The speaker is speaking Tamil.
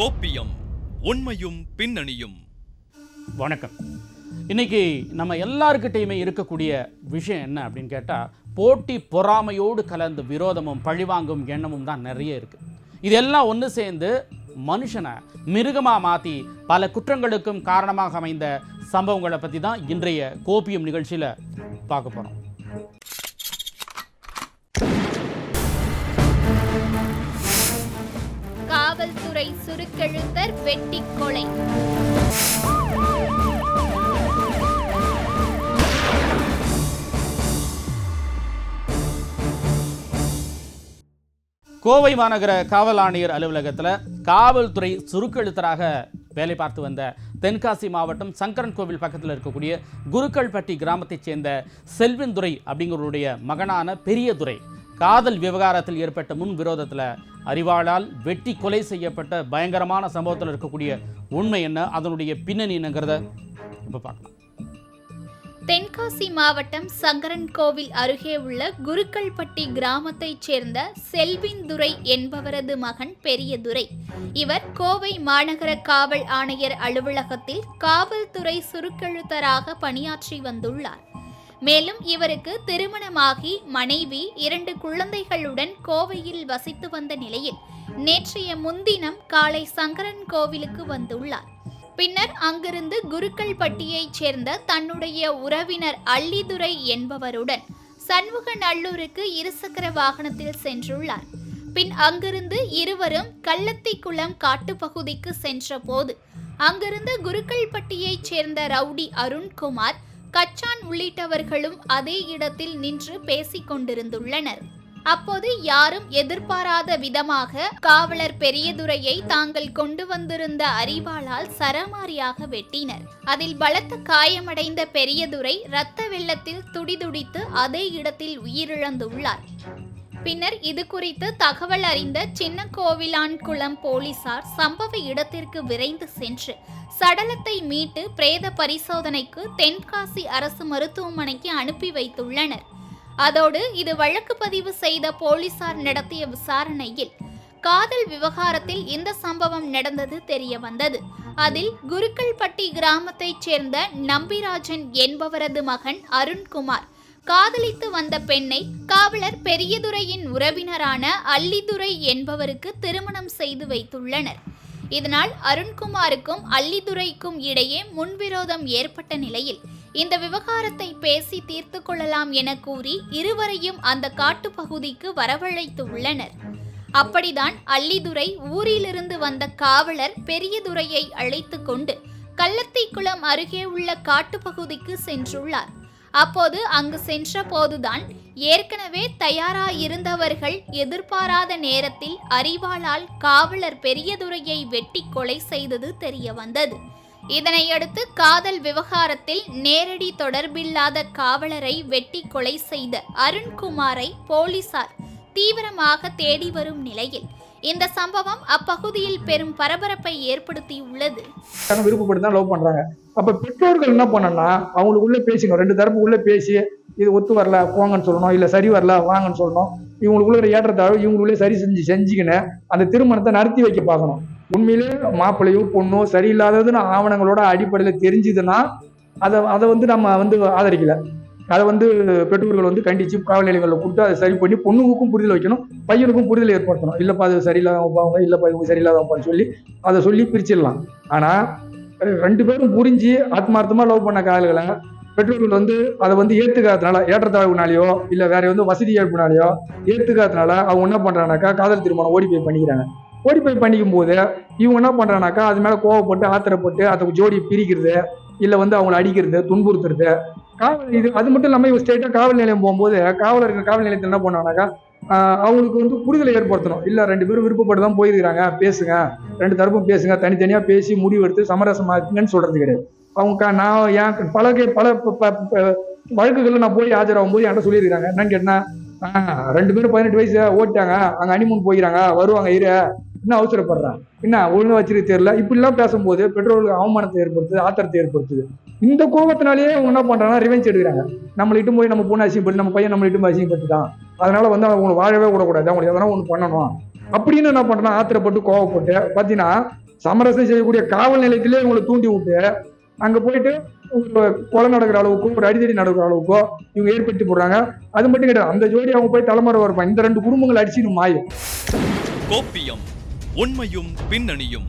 கோப்பியம் உண்மையும் பின்னணியும். வணக்கம். இன்னைக்கு நம்ம எல்லாருக்கிட்டையுமே இருக்கக்கூடிய விஷயம் என்ன அப்படின்னு கேட்டால் போட்டி பொறாமையோடு கலந்த விரோதமும் பழிவாங்கும் எண்ணமும் தான் நிறைய இருக்குது இதெல்லாம் ஒன்று சேர்ந்து மனுஷனை மிருகமாக மாற்றி பல குற்றங்களுக்கும் காரணமாக அமைந்த சம்பவங்களை பற்றி தான் இன்றைய கோப்பியம் நிகழ்ச்சியில் பார்க்க போகிறோம் காவல்துறை சுருக்கெழுந்தர் வெட்டி கொலை கோவை மாநகர காவல் ஆணையர் அலுவலகத்தில் காவல்துறை சுருக்கெழுத்தராக வேலை பார்த்து வந்த தென்காசி மாவட்டம் சங்கரன் கோவில் பக்கத்தில் இருக்கக்கூடிய குருக்கள்பட்டி கிராமத்தைச் சேர்ந்த செல்வன்துரை அப்படிங்கிறவருடைய மகனான பெரியதுரை. காதல் விவகாரத்தில் ஏற்பட்ட முன் விரோதத்தில் அறிவாளால் வெட்டி கொலை செய்யப்பட்ட பயங்கரமான சம்பவத்தில் இருக்கக்கூடிய உண்மை என்ன? அதனுடைய பின்னணி என்னங்கிறத இப்போ பார்க்கலாம். தென்காசி மாவட்டம் சங்கரன் கோவில் அருகே உள்ள குருக்கள்பட்டி கிராமத்தைச் சேர்ந்த செல்வின்துரை என்பவரது மகன் பெரியதுரை இவர் கோவை மாநகர காவல் ஆணையர் அலுவலகத்தில் காவல்துறை சுருக்கெழுத்தராக பணியாற்றி வந்துள்ளார். மேலும் இவருக்கு திருமணமாகி மனைவி இரண்டு குழந்தைகளுடன் கோவையில் வசித்து வந்த நிலையில் நேற்றைய முன்தினம் காலை சங்கரன் கோவிலுக்கு வந்துள்ளார். பின்னர் அங்கிருந்து குருக்கள்பட்டியைச் சேர்ந்த தன்னுடைய உறவினர் அள்ளிதுரை என்பவருடன் சண்முகநல்லூருக்கு இருசக்கர வாகனத்தில் சென்றுள்ளார். பின் அங்கிருந்து இருவரும் கள்ளத்திக்குளம் காட்டுப்பகுதிக்கு சென்றபோது அங்கிருந்து குருக்கள்பட்டியைச் சேர்ந்த ரவுடி அருண்குமார் கச்சான் உள்ளிட்டவர்களும் அதே இடத்தில் நின்று பேசிக் கொண்டிருந்துள்ளனர் அப்போது யாரும் எதிர்பாராத விதமாக காவலர் பெரியதுரையை தாங்கள் கொண்டு வந்திருந்த அறிவாளால் சரமாரியாக வெட்டினர். அதில் பலத்த காயமடைந்த பெரியதுரை இரத்த வெள்ளத்தில் துடிதுடித்து அதே இடத்தில் உயிரிழந்துள்ளார். பின்னர் இது குறித்து தகவல் அறிந்த சின்ன கோவிலான்குளம் போலீசார் சம்பவ இடத்திற்கு விரைந்து சென்று சடலத்தை மீட்டு பிரேத பரிசோதனைக்கு தென்காசி அரசு மருத்துவமனைக்கு அனுப்பி வைத்துள்ளனர். அதோடு இது வழக்கு பதிவு செய்த போலீசார் நடத்திய விசாரணையில் காதல் விவகாரத்தில் இந்த சம்பவம் நடந்தது தெரிய வந்தது. அதில் குருக்கள்பட்டி கிராமத்தைச் சேர்ந்த நம்பிராஜன் என்பவரது மகன் அருண்குமார் காதலித்து வந்த பெண்ணை காவலர் பெரியதுரையின் உறவினரான அல்லிதுரை என்பவருக்கு திருமணம் செய்து வைத்துள்ளனர். இதனால் அருண்குமாருக்கும் அல்லிதுரைக்கும் இடையே முன்விரோதம் ஏற்பட்ட நிலையில் இந்த விவகாரத்தை பேசி தீர்த்து கொள்ளலாம் என கூறி இருவரையும் அந்த காட்டுப்பகுதிக்கு வரவழைத்து உள்ளனர். அப்படிதான் அல்லிதுரை ஊரிலிருந்து வந்த காவலர் பெரியதுரையை அழைத்து கொண்டு கள்ளத்திக்குளம் அருகே உள்ள காட்டுப்பகுதிக்கு சென்றுள்ளார். அப்போது அங்கு சென்ற போதுதான் ஏற்கனவே தயாராயிருந்தவர்கள் எதிர்பாராத நேரத்தில் அறிவாளால் காவலர் பெரியதுரையை வெட்டி கொலை செய்தது தெரிய வந்தது இதனையடுத்து காதல் விவகாரத்தில் நேரடி தொடர்பில்லாத காவலரை வெட்டி கொலை செய்த அருண்குமாரை போலீசார் தீவிரமாக தேடி வரும் நிலையில் இந்த சம்பவம் அப்பகுதியில் பெரும் பரபரப்பை ஏற்படுத்தியுள்ளது. தங்க விருப்பப்பட்டு தான் லவ் பண்றாங்க. அப்ப பெற்றோர்கள் என்ன பண்ணனா அவங்களுக்குள்ள பேசிக்கணும். ரெண்டு தரப்பு உள்ள பேசி இது ஒத்து வரல போங்கன்னு சொல்லணும் இல்ல சரி வரல வாங்கன்னு சொல்லணும். இவங்களுக்குள்ள ஒரு ஏற்றத்தாழ்வு இவங்களுக்குள்ளே சரி செஞ்சு செஞ்சுக்கின்னு அந்த திருமணத்தை நடத்தி வைக்க பார்க்கணும். உண்மையிலே மாப்பிள்ளையோ பொண்ணோ சரியில்லாததுன்னு ஆவணங்களோட அடிப்படையில் தெரிஞ்சுதுன்னா அதை அதை வந்து நம்ம வந்து ஆதரிக்கல. அதை வந்து பெற்றோர்கள் வந்து கண்டிச்சு காவல் நிலையங்களில் கொடுத்து அதை சரி பண்ணி பொண்ணுக்கும் புரிதல் வைக்கணும் பையனுக்கும் புரிதல் ஏற்படுத்தணும். இல்லைப்பா அது சரியில்லாதவங்க பாவங்க இல்லைப்பா இவங்க சரியில்லாதவங்கன்னு சொல்லி அதை சொல்லி பிரிச்சிடலாம். ஆனால் ரெண்டு பேரும் புரிஞ்சு ஆத்மார்த்தமாக லவ் பண்ண காதல்களை பெற்றோர்கள் வந்து அதை வந்து ஏற்றுக்காதனால ஏற்றத்தாழ்வுனாலையோ இல்லை வேற வந்து வசதி ஏற்புனாலையோ ஏற்றுக்காதனால அவங்க என்ன பண்ணுறாங்கனாக்கா காதல் திருமணம் ஓடி போய் பண்ணிக்கிறாங்க. ஓடி போய் பண்ணிக்கும் போது இவங்க என்ன பண்ணுறாங்கனாக்கா அது மேலே கோவப்பட்டு ஆத்திரப்பட்டு அதை ஜோடி பிரிக்கிறது இல்லை வந்து அவங்கள அடிக்கிறது துன்புறுத்துறது காவல் இது அது மட்டும் இல்லாமல் இவங்க ஸ்ட்ரெயிட்டா காவல் நிலையம் போகும்போது காவலர்கள் காவல் நிலையத்தில் என்ன பண்ணாங்கனாக்கா அவங்களுக்கு வந்து புரிதலை ஏற்படுத்தணும். இல்லை ரெண்டு பேரும் விருப்பப்பட்டு தான் போயிருக்கிறாங்க பேசுங்க. ரெண்டு தரப்பும் பேசுங்க. தனித்தனியா பேசி முடிவெடுத்து சமரசமாக்குங்கன்னு சொல்றது கிடையாது. அவங்க நான் என் பல பல வழக்குகளில் நான் போய் ஆஜராகும் போது என்கிட்ட சொல்லியிருக்காங்க என்னன்னு கேட்டால் ஆஹ் ரெண்டு பேரும் பதினெட்டு வயசு ஓட்டாங்க அங்க அனிமூன் போயிறாங்க. வருவாங்க இரு. என்ன அவசரப்படுறான்? என்ன ஒழுங்கா வச்சிருக்கு தெரியல. இப்படிலாம் பேசும்போது பெற்றோர்களுக்கு அவமானத்தை ஏற்படுத்துது ஆத்திரத்தை ஏற்படுத்துது. இந்த கோபத்தினாலேயே அவங்க என்ன பண்றாங்கன்னா ரிவெஞ்ச் எடுக்கிறாங்க. நம்மள இட்டு போய் நம்ம பொண்ணு அசிங்கப்பட்டு நம்ம பையன் நம்மள இட்டு போய் அசிங்கப்பட்டுட்டான். அதனால வந்து அவங்க வாழவே விடக்கூடாது. அவங்களுக்கு எதனா ஒன்று பண்ணணும். அப்படின்னு என்ன பண்ணுறான் ஆத்திரப்பட்டு கோவப்பட்டு பார்த்தீங்கன்னா சமரசம் செய்யக்கூடிய காவல் நிலையத்திலே இவங்களை தூண்டி விட்டு அங்கே போயிட்டு கொலை நடக்கிற அளவுக்கோ ஒரு அடிதடி நடக்கிற அளவுக்கோ இவங்க ஏற்படுத்தி போடுறாங்க. அது மட்டும் கிடையாது அந்த ஜோடி அவங்க போய் தலைமுறை இருப்பாங்க இந்த ரெண்டு குடும்பங்கள் அடிச்சு மாயும் கோப்பியம் உண்மையும் பின்னணியும்.